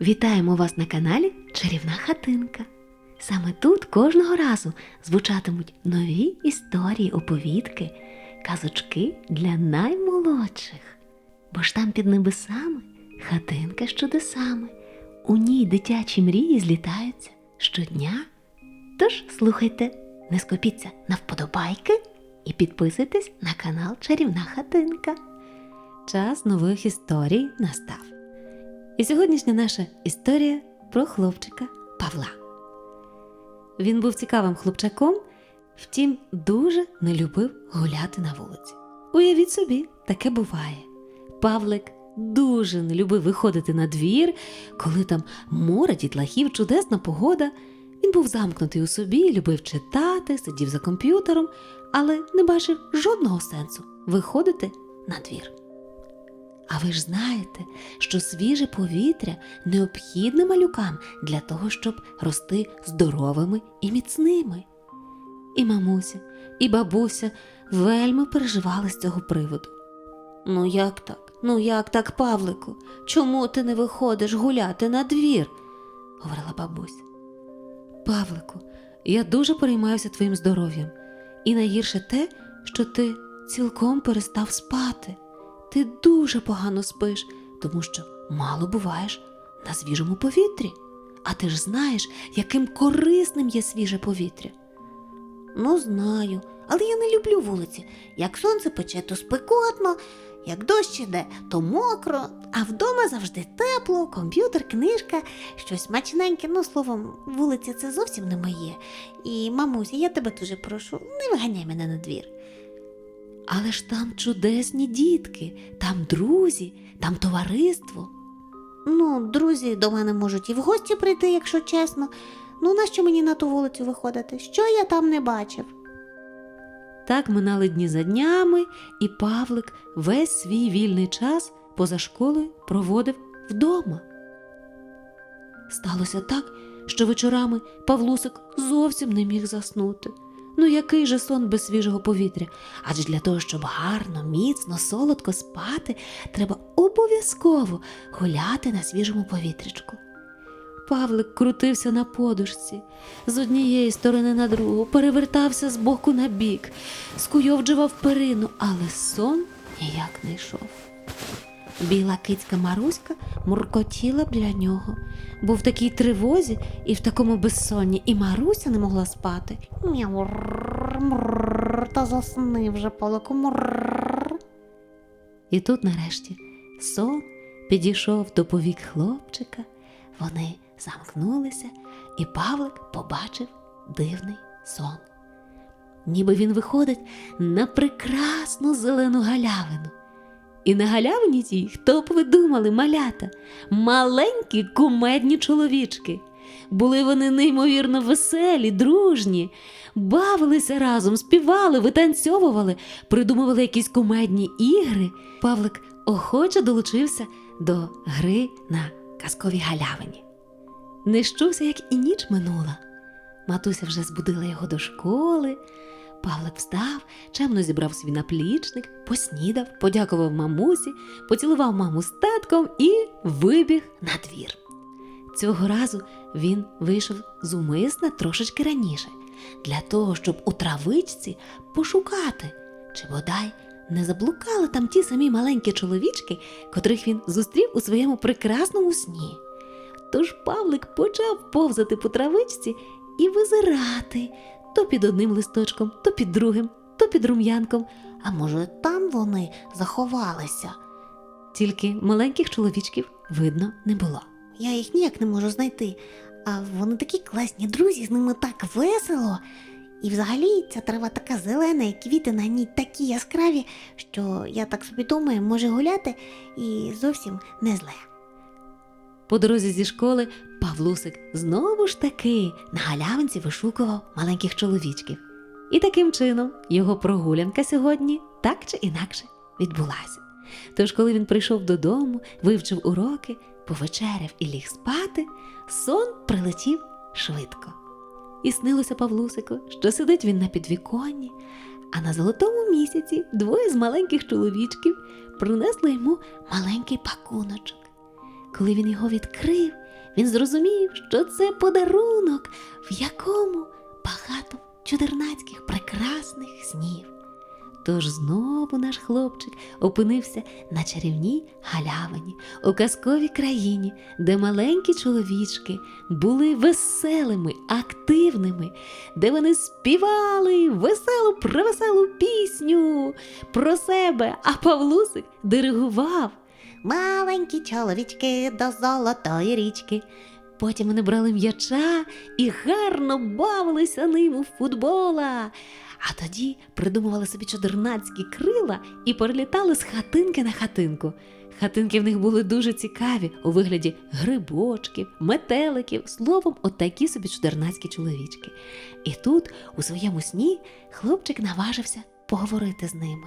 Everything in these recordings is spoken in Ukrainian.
Вітаємо вас на каналі Чарівна хатинка. Саме тут кожного разу звучатимуть нові історії, оповідки, казочки для наймолодших. Бо ж там під небесами хатинка з чудесами. У ній дитячі мрії злітаються щодня. Тож слухайте, не скопіться на вподобайки і підписуйтесь на канал Чарівна хатинка. Час нових історій настав. І сьогоднішня наша історія про хлопчика Павла. Він був цікавим хлопчаком, втім, дуже не любив гуляти на вулиці. Уявіть собі, таке буває. Павлик дуже не любив виходити на двір, коли там море дітлахів, чудесна погода. Він був замкнутий у собі, любив читати, сидів за комп'ютером, але не бачив жодного сенсу виходити на двір. А ви ж знаєте, що свіже повітря необхідне малюкам для того, щоб рости здоровими і міцними. І мамуся, і бабуся вельми переживали з цього приводу. Ну як так? Ну як так, Павлику? Чому ти не виходиш гуляти на двір? говорила бабуся. Павлику, я дуже переймаюся твоїм здоров'ям, і найгірше те, що ти цілком перестав спати. Ти дуже погано спиш, тому що мало буваєш на свіжому повітрі. А ти ж знаєш, яким корисним є свіже повітря. Ну, знаю, але я не люблю вулиці. Як сонце пече, то спекотно, як дощ іде, то мокро, а вдома завжди тепло, комп'ютер, книжка, щось смачненьке. Ну, словом, вулиця це зовсім не моє. І, мамуся, я тебе дуже прошу, не виганяй мене на двір. Але ж там чудесні дітки, там друзі, там товариство. Ну, друзі до мене можуть і в гості прийти, якщо чесно. Ну, нащо мені на ту вулицю виходити? Що я там не бачив? Так минали дні за днями, і Павлик весь свій вільний час поза школою проводив вдома. Сталося так, що вечорами Павлусик зовсім не міг заснути. Ну який же сон без свіжого повітря? Адже для того, щоб гарно, міцно, солодко спати, треба обов'язково гуляти на свіжому повітрячку. Павлик крутився на подушці з однієї сторони на другу, перевертався з боку на бік, скуйовджував перину, але сон ніяк не йшов. Біла кицька Маруська муркотіла біля нього, бо в такій тривозі і в такому безсонні і Маруся не могла спати. Мяу, рррр, мрррр, Та засни вже, Павлику, мрррр. І тут, нарешті, сон підійшов до повік хлопчика, вони замкнулися, і Павлик побачив дивний сон. Ніби він виходить на прекрасну зелену галявину. І на галявині тій, хто б ви думали, малята, маленькі кумедні чоловічки. Були вони неймовірно веселі, дружні, бавилися разом, співали, витанцьовували, придумували якісь кумедні ігри. Павлик охоче долучився до гри на казковій галявині. Не як і ніч минула. Матуся вже збудила його до школи. Павлик встав, чемно зібрав свій наплічник, поснідав, подякував мамусі, поцілував маму з татком і вибіг на двір. Цього разу він вийшов зумисне трошечки раніше, для того, щоб у травичці пошукати, чи бодай не заблукали там ті самі маленькі чоловічки, котрих він зустрів у своєму прекрасному сні. Тож Павлик почав повзати по травичці і визирати то під одним листочком, то під другим, то під рум'янком, А може, там вони заховалися? тільки маленьких чоловічків видно не було. Я їх ніяк не можу знайти. А вони такі класні друзі, з ними так весело. І взагалі ця трава така зелена, і квіти на ній такі яскраві, що я так собі думаю, може гуляти і зовсім не зле. По дорозі зі школи Павлусик знову ж таки на галявинці вишукував маленьких чоловічків. І таким чином його прогулянка сьогодні так чи інакше відбулася. Тож, коли він прийшов додому, вивчив уроки, повечеряв і ліг спати, сон прилетів швидко. І снилося Павлусику, що сидить він на підвіконні, а на золотому місяці двоє з маленьких чоловічків принесли йому маленький пакуночок. Коли він його відкрив, він зрозумів, що це подарунок, в якому багато чудернацьких прекрасних снів. Тож знову наш хлопчик опинився на чарівній галявині у казковій країні, де маленькі чоловічки були веселими, активними, де вони співали веселу превеселу пісню про себе, а Павлусик диригував. Маленькі чоловічки до золотої річки. Потім вони брали м'яча і гарно бавилися ним у футбола. А тоді придумували собі чудернацькі крила і перелітали з хатинки на хатинку. Хатинки в них були дуже цікаві у вигляді грибочків, метеликів, словом, отакі собі чудернацькі чоловічки. І тут, у своєму сні, хлопчик наважився поговорити з ними.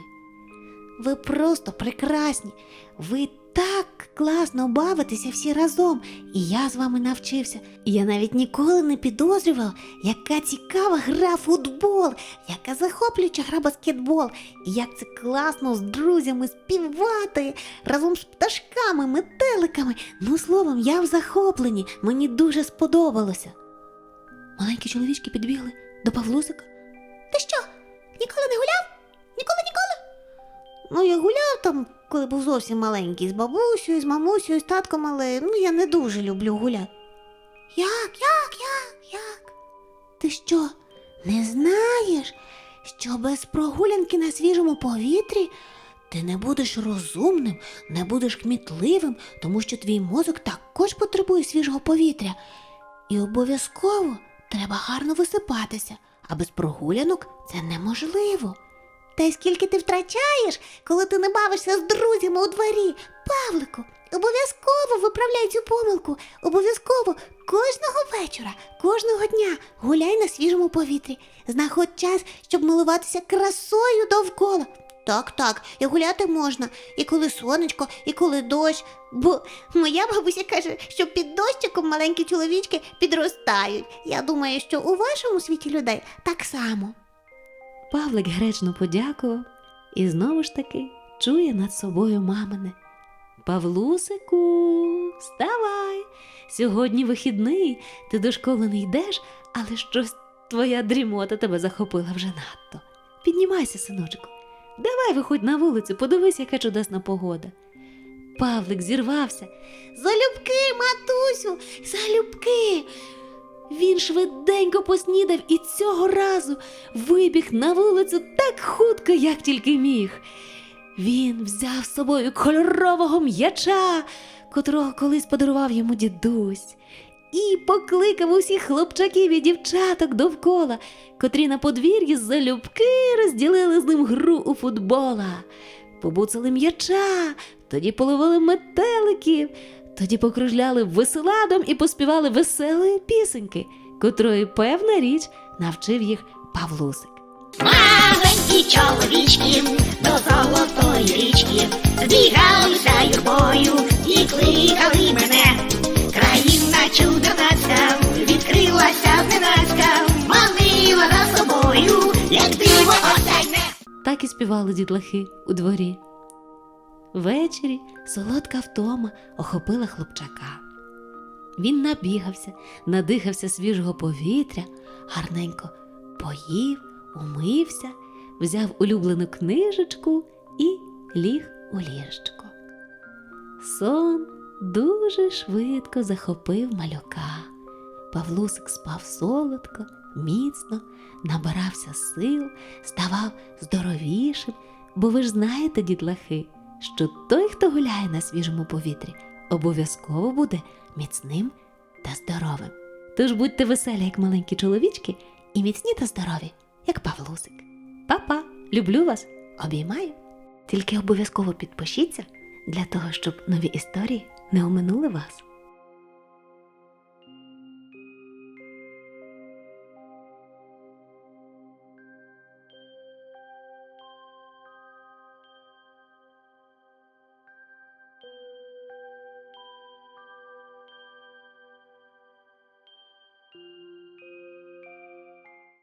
Ви просто прекрасні. Ви так класно бавитеся всі разом, і я з вами навчився. Я навіть ніколи не підозрював, яка цікава гра футбол, яка захоплююча гра баскетбол, і як це класно з друзями співати разом з пташками, метеликами. Ну, словом, я в захопленні, мені дуже сподобалося. Маленькі чоловічки підбігли до Павлусика. Ти що, ніколи не гуляв? Ну, я гуляв там, коли був зовсім маленький, з бабусею, з мамусею, з татком, але ну я не дуже люблю гуляти. Як, як, як, як? Ти що, не знаєш, що без прогулянки на свіжому повітрі ти не будеш розумним, не будеш кмітливим, тому що твій мозок також потребує свіжого повітря. І обов'язково треба гарно висипатися, а без прогулянок це неможливо. Та й скільки ти втрачаєш, коли ти не бавишся з друзями у дворі? Павлику, обов'язково виправляй цю помилку. Обов'язково кожного вечора, кожного дня гуляй на свіжому повітрі. Знаходь час, щоб милуватися красою довкола. Так, так, і гуляти можна, і коли сонечко, і коли дощ. Бо моя бабуся каже, що під дощиком маленькі чоловічки підростають. Я думаю, що у вашому світі людей так само. Павлик гречно подякував і знову ж таки чує над собою мамине. Павлусику, вставай! Сьогодні вихідний, ти до школи не йдеш, але щось твоя дрімота тебе захопила вже надто. Піднімайся, синочку. Давай виходь на вулицю, подивись, яка чудесна погода. Павлик зірвався. Залюбки, матусю, залюбки. Він швиденько поснідав і цього разу вибіг на вулицю так хутко, як тільки міг. Він взяв з собою кольорового м'яча, котрого колись подарував йому дідусь, і покликав усіх хлопчаків і дівчаток довкола, котрі на подвір'ї залюбки розділили з ним гру у футбола. Побуцали м'яча, тоді половили метеликів, тоді покружляли веселадом і поспівали веселої пісеньки, котрої, певна річ, навчив їх Павлусик. Маленькі чоловічки до золотої річки збігалися юрбою і кликали мене. Країна чудонацька відкрилася зненацька, манила за собою, як диво осяйне. Так і співали дітлахи у дворі. Ввечері солодка втома охопила хлопчака. Він набігався, надихався свіжого повітря, гарненько поїв, умився, взяв улюблену книжечку і ліг у ліжечко. Сон дуже швидко захопив малюка. Павлусик спав солодко, міцно, набирався сил, ставав здоровішим, бо ви ж знаєте, дітлахи, що той, хто гуляє на свіжому повітрі, обов'язково буде міцним та здоровим. Тож будьте веселі, як маленькі чоловічки, і міцні та здорові, як Павлусик. Па-па, люблю вас, обіймаю. Тільки обов'язково підпишіться для того, щоб нові історії не оминули вас.